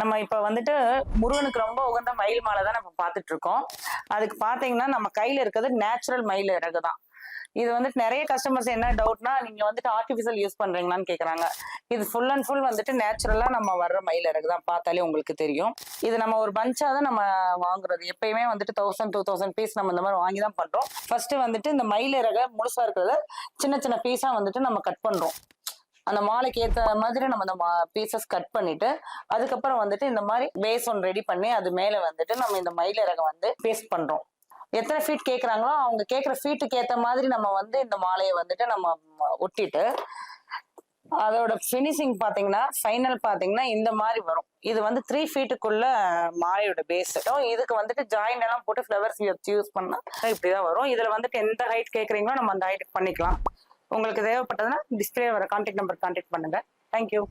நம்ம இப்ப வந்துட்டு முருகனுக்கு ரொம்ப உகந்த மயில் மாலை தான் நம்ம பாத்துட்டு இருக்கோம். அதுக்கு பாத்தீங்கன்னா நம்ம கையில இருக்கிறது நேச்சுரல் மயில் இறகு தான் இது வந்துட்டு நிறைய கஸ்டமர்ஸ் என்ன டவுட்னா நீங்க வந்துட்டு ஆர்டிபிஷியல் யூஸ் பண்றீங்களான்னு கேக்குறாங்க. இது ஃபுல் அண்ட் ஃபுல் வந்துட்டு நேச்சுரலா நம்ம வர்ற மயில் இறகு தான் பார்த்தாலே உங்களுக்கு தெரியும். இது நம்ம ஒரு பஞ்சா தான் நம்ம வாங்குறது. எப்பயுமே வந்துட்டு தௌசண்ட் டூ தௌசண்ட் பீஸ் நம்ம இந்த மாதிரி வாங்கி தான் பண்றோம். ஃபர்ஸ்ட் வந்துட்டு இந்த மயில் இறகை முழுசா இருக்கிறத சின்ன சின்ன பீஸா வந்துட்டு நம்ம கட் பண்றோம். அந்த மாலைக்கு ஏற்ற மாதிரி நம்ம அந்த பீசஸ் கட் பண்ணிட்டு அதுக்கப்புறம் வந்துட்டு இந்த மாதிரி பேஸ் ஒன் ரெடி பண்ணி அது மேலே வந்துட்டு நம்ம இந்த மயிலிறகை வந்து பேஸ்ட் பண்ணுறோம் எத்தனை ஃபீட் கேட்குறாங்களோ அவங்க கேட்குற ஃபீட்டுக்கு ஏற்ற மாதிரி நம்ம வந்து இந்த மாலையை வந்துட்டு நம்ம ஒட்டிட்டு அதோட ஃபினிஷிங் பார்த்தீங்கன்னா ஃபைனல் பார்த்தீங்கன்னா இந்த மாதிரி வரும். இது வந்து த்ரீ ஃபீட்டுக்குள்ள மாலையோட பேஸ் இதுக்கு வந்துட்டு ஜாயின் எல்லாம் போட்டு ஃப்ளவர்ஸ் யூஸ் பண்ணால் இப்படி தான் வரும். இதில் வந்துட்டு எந்த ஹைட் கேட்குறீங்களோ நம்ம அந்த ஹைட் பண்ணிக்கலாம். உங்களுக்கு தேவைப்பட்டதுன்னா டிஸ்பிளே வர கான்டாக்ட் நம்பர் கான்டாக்ட் பண்ணுங்க. Thank you